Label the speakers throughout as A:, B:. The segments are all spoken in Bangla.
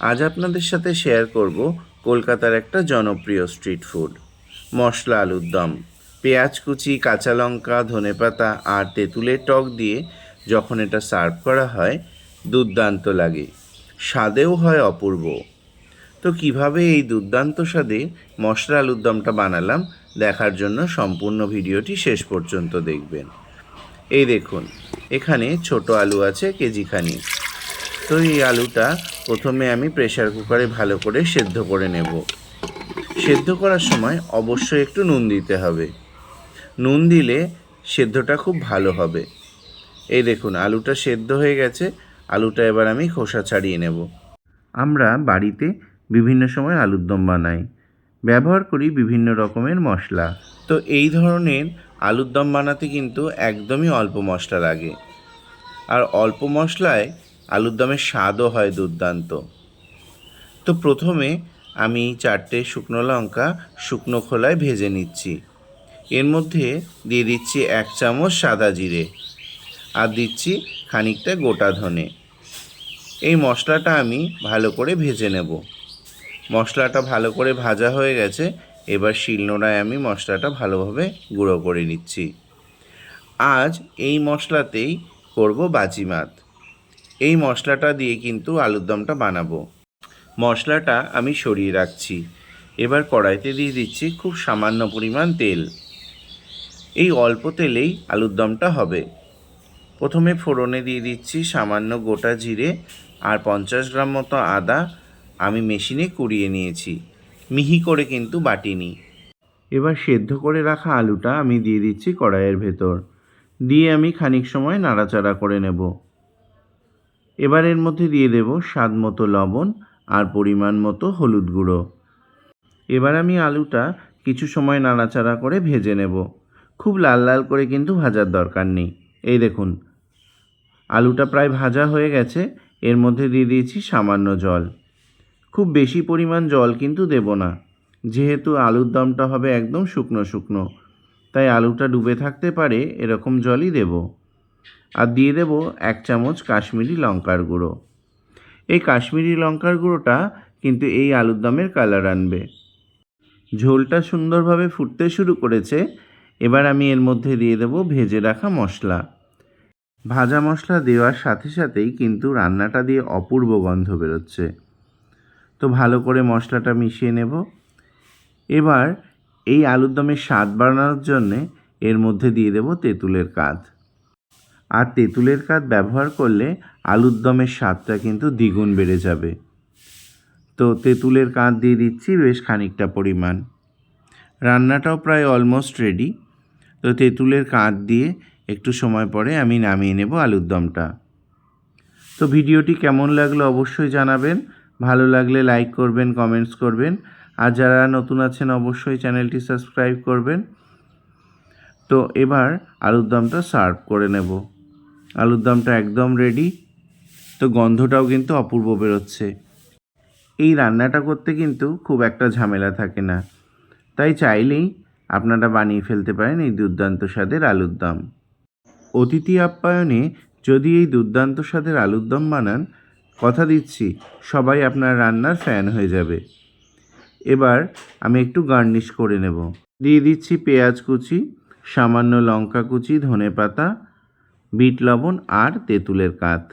A: আজ আপনাদের সাথে শেয়ার করব কলকাতার একটা জনপ্রিয় স্ট্রিট ফুড মশলা আলুর দম। পেঁয়াজ কুচি, কাঁচা লঙ্কা ধনেপাতা আর তেঁতুলের টক দিয়ে যখন এটা সার্ভ করা হয়, দুর্দান্ত লাগে। স্বাদেও হয় অপূর্ব। তো কীভাবে এই দুর্দান্ত স্বাদে মশলা আলুর দমটা বানালাম, দেখার জন্য সম্পূর্ণ ভিডিওটি শেষ পর্যন্ত দেখবেন। এই দেখুন, এখানে ছোট আলু আছে কেজি খানিক তো এই আলুটা প্রথমে আমি প্রেসার কুকারে ভালো করে সেদ্ধ করে নেব। সেদ্ধ করার সময় অবশ্যই একটু নুন দিতে হবে। নুন দিলে সেদ্ধটা খুব ভালো হবে। এই দেখুন, আলুটা সেদ্ধ হয়ে গেছে। আলুটা এবার আমি খোসা ছাড়িয়ে নেব। আমরা বাড়িতে বিভিন্ন সময় আলুর দম বানাই। ব্যবহার করি বিভিন্ন রকমের মশলা। তো এই ধরনের আলুর দম বানাতে কিন্তু একদমই অল্প মশলা লাগে। আর অল্প মশলায় আলুর দমের স্বাদও হয় দুর্দান্ত। তো প্রথমে আমি চারটে শুকনো লঙ্কা শুকনো খোলায় ভেজে নিচ্ছি। এর মধ্যে দিয়ে দিচ্ছি এক চামচ সাদা জিরে আর দিচ্ছি খানিকটা গোটা ধনে। এই মশলাটা আমি ভালো করে ভেজে নেব। মশলাটা ভালো করে ভাজা হয়ে গেছে, এবার শিলনোড়ায় আমি মশলাটা ভালোভাবে গুঁড়ো করে নিচ্ছি। আজ এই মশলাতেই করব বাজিমাত এই মশলাটা দিয়ে কিন্তু আলুর দমটা বানাবো। মশলাটা আমি সরিয়ে রাখছি। এবার কড়াইতে দিয়ে দিচ্ছি খুব সামান্য পরিমাণ তেল। এই অল্প তেলেই আলুর দমটা হবে। প্রথমে ফোড়নে দিয়ে দিচ্ছি সামান্য গোটা জিরে আর পঞ্চাশ গ্রাম মতো আদা। আমি মেশিনে কুড়িয়ে নিয়েছি। মিহি করে কিন্তু বাটিনি। এবার সেদ্ধ করে রাখা আলুটা আমি দিয়ে দিচ্ছি কড়াইয়ের ভেতর। দিয়ে আমি খানিক সময় নাড়াচাড়া করে নেব। এবার এর মধ্যে দিয়ে দেব স্বাদ মতো লবণ আর পরিমাণ মতো হলুদ গুঁড়ো। এবার আমি আলুটা কিছু সময় নাড়াচাড়া করে ভেজে নেব। খুব লাল লাল করে কিন্তু ভাজার দরকার নেই। এই দেখুন, আলুটা প্রায় ভাজা হয়ে গেছে। এর মধ্যে দিয়ে দিয়েছি সামান্য জল। খুব বেশি পরিমাণ জল কিন্তু দেব না, যেহেতু আলুর দমটা হবে একদম শুকনো শুকনো। তাই আলুটা ডুবে থাকতে পারে, এরকম জলই দেব। আর দিয়ে দেব এক চামচ কাশ্মীরি লঙ্কার গুঁড়ো। এই কাশ্মীরি লঙ্কার গুঁড়োটা কিন্তু এই আলুর দমের কালার আনবে। ঝোলটা সুন্দরভাবে ফুটতে শুরু করেছে। এবার আমি এর মধ্যে দিয়ে দেব ভেজে রাখা মশলা। ভাজা মশলা দেওয়ার সাথে সাথেই কিন্তু রান্নাটা দিয়ে অপূর্ব গন্ধ বেরোচ্ছে। তো ভালো করে মশলাটা মিশিয়ে নেব। এবার এই আলুর দমের স্বাদ বাড়ানোর জন্যে এর মধ্যে দিয়ে দেব তেঁতুলের কাঁধ আর তেঁতুলের কাঁধ ব্যবহার করলে আলুর দমের স্বাদটা কিন্তু দ্বিগুণ বেড়ে যাবে। তো তেঁতুলের কাঁধ দিয়ে দিচ্ছি বেশ খানিকটা পরিমাণ। রান্নাটাও প্রায় অলমোস্ট রেডি তো তেঁতুলের কাঁধ দিয়ে একটু সময় পরে আমি নামিয়ে নেব আলুর দমটা। তো ভিডিওটি কেমন লাগল অবশ্যই জানাবেন। ভালো লাগলে লাইক করবেন কমেন্টস করবেন। আর যারা নতুন আছেন অবশ্যই চ্যানেলটি সাবস্ক্রাইব করবেন। তো এবার আলুর দমটা সার্ভ করে নেব। আলুর দমটা একদম রেডি তো গন্ধটাও কিন্তু অপূর্ব বেরোচ্ছে। এই রান্নাটা করতে কিন্তু খুব একটা ঝামেলা থাকে না। তাই চাইলেই আপনারা বানিয়ে ফেলতে পারেন এই দুর্দান্ত স্বাদের আলুর দম। অতিথি আপ্যায়নে যদি এই দুর্দান্ত স্বাদের আলুর দম বানান, কথা দিচ্ছি, সবাই আপনার রান্নার ফ্যান হয়ে যাবে। এবার আমি একটু গার্নিশ করে নেব। দিয়ে দিচ্ছি পেঁয়াজ কুচি, সামান্য লঙ্কা কুচি ধনে পাতা বিট লবণ আর তেঁতুলের কাত।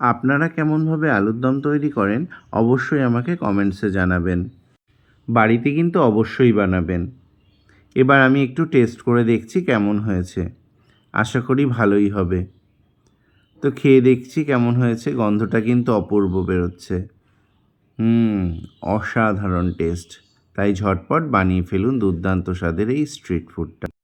A: আপনারা কেমনভাবে আলুর দম তৈরি করেন, অবশ্যই আমাকে কমেন্টসে জানাবেন। বাড়িতে কিন্তু অবশ্যই বানাবেন। এবার আমি একটু টেস্ট করে দেখছি কেমন হয়েছে। আশা করি ভালোই হবে। তো খেয়ে দেখছি কেমন হয়েছে, গন্ধটা কিন্তু অপূর্ব বেরোচ্ছে। হুম, অসাধারণ টেস্ট। তাই ঝটপট বানিয়ে ফেলুন দুর্দান্ত স্বাদের এই স্ট্রিট ফুডটা।